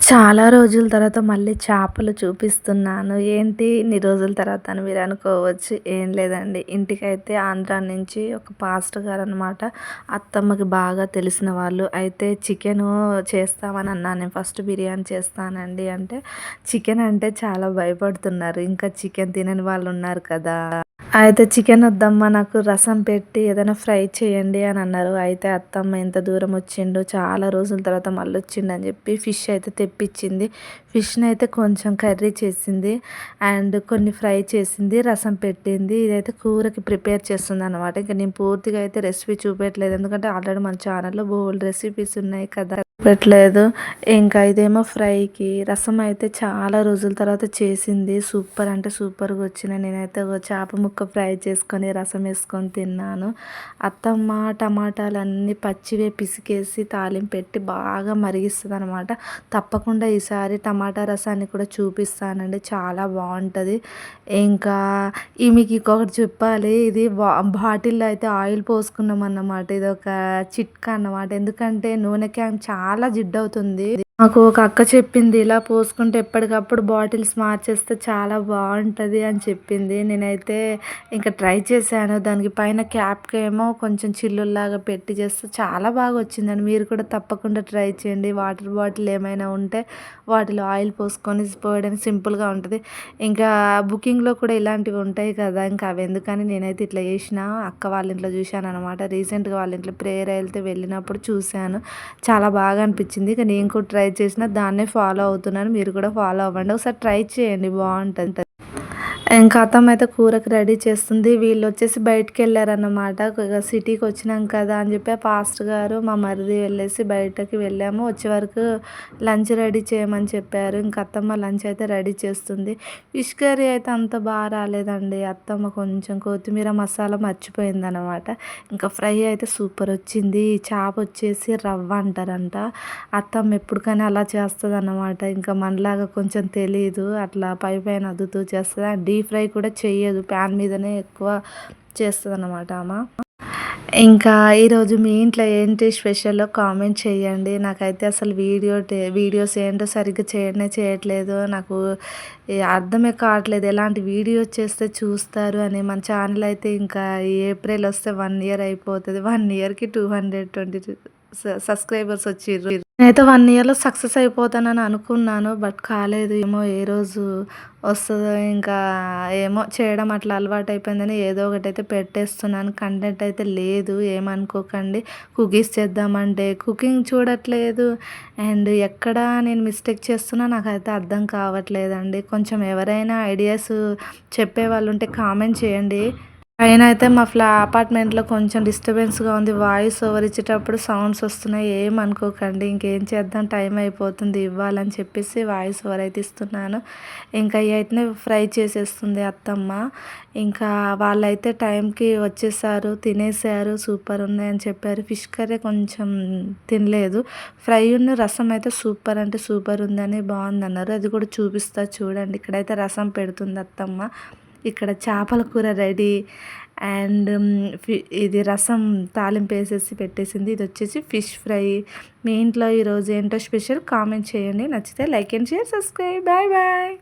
చాలా రోజుల తర్వాత మళ్ళీ చేపలు చూపిస్తున్నాను. ఏంటి? ఇన్ని రోజుల తర్వాత అని మీరు అనుకోవచ్చు. ఏం లేదండి. ఇంటికైతే ఆంధ్రా నుంచి ఒక పాస్టర్ గారు అనమాట అత్తమ్మకి బాగా తెలిసిన వాళ్ళు. అయితే చికెన్ చేస్తామని అన్నాను. నేను ఫస్ట్ బిర్యానీ చేస్తానండి అంటే చికెన్ అంటే చాలా భయపడుతున్నారు. ఇంకా చికెన్ తినని వాళ్ళు ఉన్నారు కదా. అయితే చికెన్ వద్దమ్మా నాకు రసం పెట్టి ఏదైనా ఫ్రై చేయండి అని అన్నారు. అయితే అత్తమ్మ ఎంత దూరం వచ్చిండు చాలా రోజుల తర్వాత మళ్ళీ వచ్చిండని చెప్పి ఫిష్ అయితే తెప్పించింది. ఫిష్ని అయితే కొంచెం కర్రీ చేసింది అండ్ కొన్ని ఫ్రై చేసింది రసం పెట్టింది. ఇదైతే కూరకి ప్రిపేర్ చేస్తుంది అనమాట ఇంకా నేను పూర్తిగా అయితే రెసిపీ చూపెట్టలేదు. ఎందుకంటే ఆల్రెడీ మన ఛానల్లో బోల్డ్ రెసిపీస్ ఉన్నాయి కదా. పెట్టలేదు ఇంకా ఇదేమో ఫ్రైకి. రసం అయితే చాలా రోజుల తర్వాత చేసింది. సూపర్ అంటే సూపర్గా వచ్చిన నేనైతే చేప ముక్క ఫ్రై చేసుకొని రసం వేసుకొని తిన్నాను. అత్తమ్మ టమాటాలు అన్నీ పచ్చివే పిసికేసి తాలింపు పెట్టి బాగా మరిగిస్తుంది అనమాట తప్పకుండా ఈసారి టమాటా రసాన్ని కూడా చూపిస్తానండి. చాలా బాగుంటుంది. ఇంకా ఈ మీకు ఇంకొకటి చెప్పాలి. ఇది బాటిల్లో అయితే ఆయిల్ పోసుకున్నాం అన్నమాట ఇది ఒక చిట్కా అన్నమాట. ఎందుకంటే నూనె క్యాన్ చాలా చాలా జిడ్డవుతుంది. మాకు ఒక అక్క చెప్పింది ఇలా పోసుకుంటే ఎప్పటికప్పుడు బాటిల్స్ మార్చేస్తే చాలా బాగుంటుంది అని చెప్పింది. నేనైతే ఇంకా ట్రై చేశాను. దానికి పైన క్యాప్కి ఏమో కొంచెం చిల్లుల్లాగా పెట్టి చేస్తే చాలా బాగా వచ్చిందండి. మీరు కూడా తప్పకుండా ట్రై చేయండి. వాటర్ బాటిల్ ఏమైనా ఉంటే వాటిలో ఆయిల్ పోసుకొని పోయడానికి సింపుల్గా ఉంటుంది. ఇంకా బుకింగ్లో కూడా ఇలాంటివి ఉంటాయి కదా ఇంకా అవి ఎందుకని నేనైతే ఇట్లా చేసిన అక్క వాళ్ళ ఇంట్లో చూశాను అనమాట రీసెంట్గా వాళ్ళ ఇంట్లో ప్రేయర్ వెళ్తే వెళ్ళినప్పుడు చూశాను. చాలా బాగా అనిపించింది. ఇక నేను కూడా ట్రై ట్రై చేసిన దాన్నే ఫాలో అవుతున్నాను. మీరు కూడా ఫాలో అవ్వండి. ఒకసారి ట్రై చేయండి. బాగుంటుంది. ఇంకా అత్తమ్మ అయితే కూరకు రెడీ చేస్తుంది. వీళ్ళు వచ్చేసి బయటికి వెళ్ళారన్నమాట. సిటీకి వచ్చినాం కదా అని చెప్పి పాస్ట్ గారు మా మరిది వెళ్ళేసి బయటకి వెళ్ళాము. వచ్చే వరకు లంచ్ రెడీ చేయమని చెప్పారు. ఇంకా అత్తమ్మ లంచ్ అయితే రెడీ చేస్తుంది. ఫిష్ కర్రీ అయితే అంత బాగా రాలేదండి. అత్తమ్మ కొంచెం కొత్తిమీర మసాలా మర్చిపోయింది అనమాట ఇంకా ఫ్రై అయితే సూపర్ వచ్చింది. చేప వచ్చేసి రవ్వ అంటారంట. అత్తమ్మ ఎప్పటికైనా అలా చేస్తుంది అన్నమాట ఇంకా మనలాగా కొంచెం తెలియదు అట్లా పై పైన అద్దుతూ చేస్తుంది. డీప్ ఫ్రై కూడా చేయదు ప్యాన్ మీదనే ఎక్కువ చేస్తుంది అన్నమాట ఆమె ఇంకా ఈరోజు మీ ఇంట్లో ఏంటి స్పెషల్ కామెంట్ చేయండి నాకైతే అసలు వీడియో వీడియోస్ ఏంటో సరిగ్గా చేయడమే చేయట్లేదు. నాకు అర్థమే కావట్లేదు. ఎలాంటి వీడియోస్ చేస్తే చూస్తారు అని. మన ఛానల్ అయితే ఇంకా ఏప్రిల్ వస్తే వన్ ఇయర్ అయిపోతుంది. వన్ ఇయర్కి టూ హండ్రెడ్ ట్వంటీ సబ్స్క్రైబర్స్ వచ్చిర్రు. నేనైతే వన్ ఇయర్లో సక్సెస్ అయిపోతానని అనుకున్నాను బట్ కాలేదు. ఏమో ఏ రోజు వస్తుందో ఇంకా ఏమో చేయడం అట్లా అలవాటు అయిపోయిందని ఏదో ఒకటి అయితే పెట్టేస్తున్నాను. కంటెంట్ అయితే లేదు ఏమనుకోకండి. కుకీస్ చేద్దామంటే కుకింగ్ చూడట్లేదు. అండ్ ఎక్కడ నేను మిస్టేక్ చేస్తున్నా నాకైతే అర్థం కావట్లేదండి. కొంచెం ఎవరైనా ఐడియాస్ చెప్పే వాళ్ళు ఉంటే కామెంట్ చేయండి. పైన అయితే మా ఫ్లా అపార్ట్మెంట్లో కొంచెం డిస్టర్బెన్స్గా ఉంది. వాయిస్ ఓవర్ ఇచ్చేటప్పుడు సౌండ్స్ వస్తున్నాయి. ఏం అనుకోకండి. ఇంకేం చేద్దాం? టైం అయిపోతుంది. ఇవ్వాలని చెప్పేసి వాయిస్ ఓవర్ అయితే ఇస్తున్నాను. ఇంకా అయితే ఫ్రై చేసేస్తుంది అత్తమ్మ. ఇంకా వాళ్ళైతే టైంకి వచ్చేసారు. తినేసారు. సూపర్ ఉన్నాయని చెప్పారు. ఫిష్ కర్రీ కొంచెం తినలేదు. ఫ్రై ఉన్న రసం అయితే సూపర్ అంటే సూపర్ ఉందని బాగుంది అన్నారు అది కూడా చూపిస్తా చూడండి. ఇక్కడైతే రసం పెడుతుంది అత్తమ్మ. ఇక్కడ చేపల కూర రెడీ. అండ్ ఇది రసం తాలింపు వేసేసి పెట్టేసింది. ఇది వచ్చేసి ఫిష్ ఫ్రై. మీ ఇంట్లో ఈరోజు ఏంటో స్పెషల్ కామెంట్ చేయండి. నచ్చితే like and share subscribe. Bye bye.